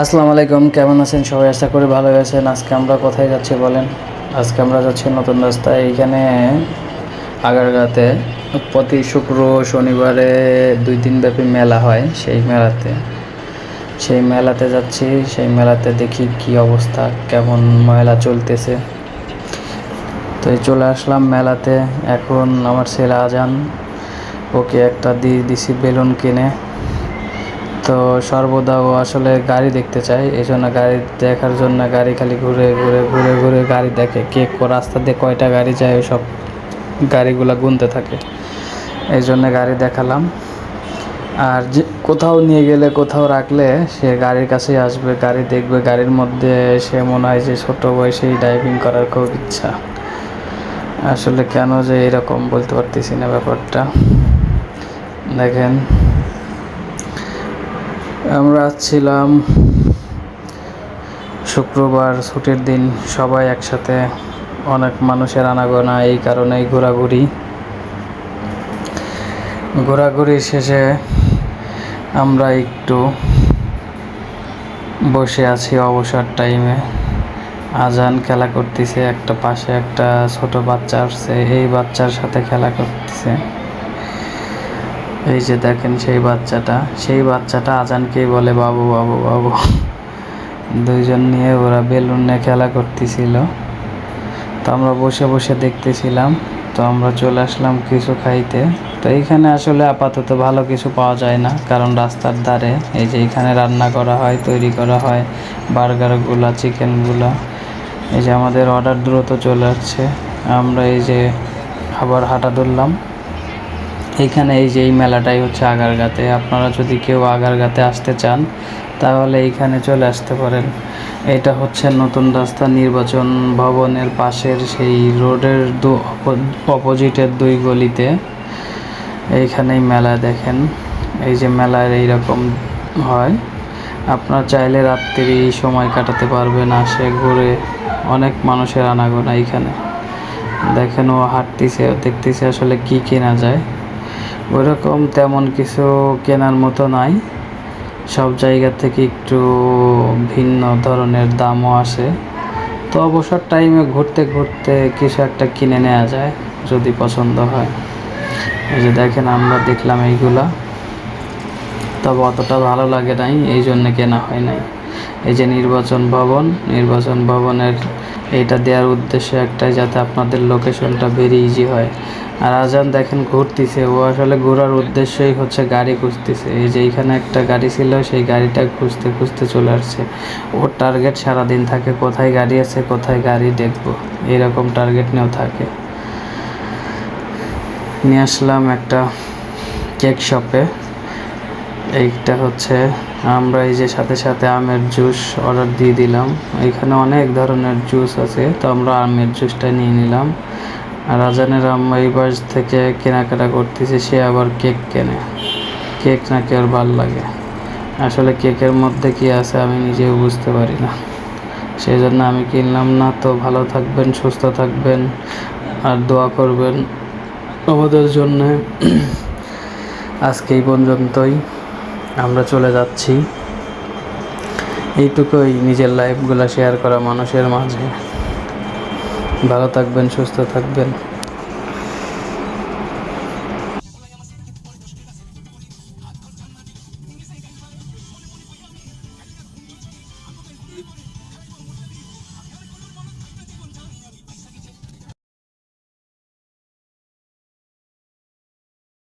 আসসালামু আলাইকুম, কেমন আছেন? সবাই আশা করি ভালো আছেন। আজকে আমরা কোথায় যাচ্ছি বলেন? আজকে আমরা যাচ্ছি নতুন রাস্তায়। এইখানে আগারগাতে প্রতি শুক্র, শনিবারে দুই দিন ব্যাপী মেলা হয় সেই মেলাতে। সেই মেলাতে যাচ্ছি। সেই মেলাতে দেখি কি অবস্থা, কেমন মেলা চলতেছে। তো এই চলে আসলাম মেলাতে। এখন আমার ছেলে আজান, ওকে একটা দিয়ে দিছি বেলুন কিনে। তো সর্বদা ও আসলে গাড়ি দেখতে চায়, এই জন্য গাড়ি দেখার জন্য গাড়ি খালি ঘুরে ঘুরে ঘুরে ঘুরে গাড়ি দেখে কে কো, রাস্তা দিয়ে কয়টা গাড়ি যায় ওই সব গাড়িগুলো গুনতে থাকে। এই জন্য গাড়ি দেখালাম। আর যে, কোথাও নিয়ে গেলে কোথাও রাখলে সে গাড়ির কাছেই আসবে, গাড়ি দেখবে, গাড়ির মধ্যে সে মনে হয় যে ছোটো বয়সেই ড্রাইভিং করার খুব ইচ্ছা। আসলে কেন যে এরকম বলতে পারতেছি না ব্যাপারটা। দেখেন। আমরা ছিলাম শুক্রবার ছুটির দিন, সবাই একসাথে, অনেক মানুষের আনাগোনা, এই কারণেই ঘোরাঘুরি। ঘোরাঘুরি শেষে আমরা একটু বসে আছি অবসর টাইমে আজান খেলা করতেছে, একটা পাশে একটা ছোট বাচ্চা আসছে, এই বাচ্চার সাথে খেলা করতেছে। এই যে দেখেন সেই বাচ্চাটা সেই বাচ্চাটা আজানকেই বলে, বাবু বাবু বাবু। দুইজন নিয়ে ওরা বেলুন নিয়ে খেলা করতেছিল। তো আমরা বসে বসে দেখতেছিলাম। তো আমরা চলে আসলাম কিছু খাইতে। তো এইখানে আসলে আপাতত ভালো কিছু পাওয়া যায় না, কারণ রাস্তার ধারে এই যে এখানে রান্না করা হয়, তৈরি করা হয়, বার্গারগুলা, চিকেনগুলা। এই যে আমাদের অর্ডার দ্রুত চলে আসছে। আমরা এই যে আবার হাঁটা ধরলাম। এইখানে এই যে এই মেলাটাই হচ্ছে আগারগাতে। আপনারা যদি কেউ আগারগাতে আসতে চান, তাহলে এইখানে চলে আসতে পারেন। এটা হচ্ছে নতুন রাস্তা নির্বাচন ভবনের পাশের সেই রোডের দু অপোজিটের দুই গলিতে। এইখানেই মেলা দেখেন। এই যে মেলার এইরকম হয়। আপনার চাইলে রাত্রি সময় কাটাতে পারবেন আসে, ঘুরে। অনেক মানুষের আনাগোনা এইখানে। দেখেন ও হাঁটতেছে, দেখতেছে আসলে কি কেনা যায়। ওইরকম তেমন কিছু কেনার মতো নাই। সব জায়গা থেকে একটু ভিন্ন ধরনের দামও আসে। তো অবসর টাইমে ঘুরতে ঘুরতে কিছু একটা কিনে নেওয়া যায়, যদি পছন্দ হয়। এই যে দেখেন, আমরা দেখলাম এইগুলা। তবে অতটা ভালো লাগে নাই, এই জন্য কেনা হয় নাই। এই যে নির্বাচন ভবন, নির্বাচন ভবনের এইটা দেওয়ার উদ্দেশ্য একটাই যাতে আপনাদের লোকেশনটা ভেরি ইজি হয়। আর আজান দেখেন ঘুরতেছে, ও আসলে ঘোরার উদ্দেশ্যই হচ্ছে গাড়ি খুঁজতেছে। এই যে এইখানে একটা গাড়ি ছিল, সেই গাড়িটা খুঁজতে খুঁজতে চলে আসছে। ওর টার্গেট সারাদিন থাকে, কোথায় গাড়ি আছে, কোথায় গাড়ি দেখব। এরকম টার্গেট নিয়েও থাকে। নিয়ে আসলাম একটা কেক শপে এইটা হচ্ছে, আমরা এই যে সাথে সাথে আমের জুস অর্ডার দিয়ে দিলাম। এখানে অনেক ধরনের জুস আছে, তো আমরা আমের জুসটা নিয়ে নিলাম। আর রাজানের আম্মা এই বাস থেকে কেনাকাটা করতেছে, সে আবার কেক কেনে। কেক নাকি আর ভালো লাগে। আসলে কেকের মধ্যে কি আছে আমি নিজেও বুঝতে পারি না। সেই জন্য আমি কিনলাম না, তো ভালো থাকবেন, সুস্থ থাকবেন, আর দোয়া করবেন। আমাদের জন্যে আজকে এই পর্যন্তই। আমরা চলে যাচ্ছি। এইটুকুই নিজের লাইফগুলো শেয়ার করা মানুষের মাঝে। ভালো থাকবেন সুস্থ থাকবেন।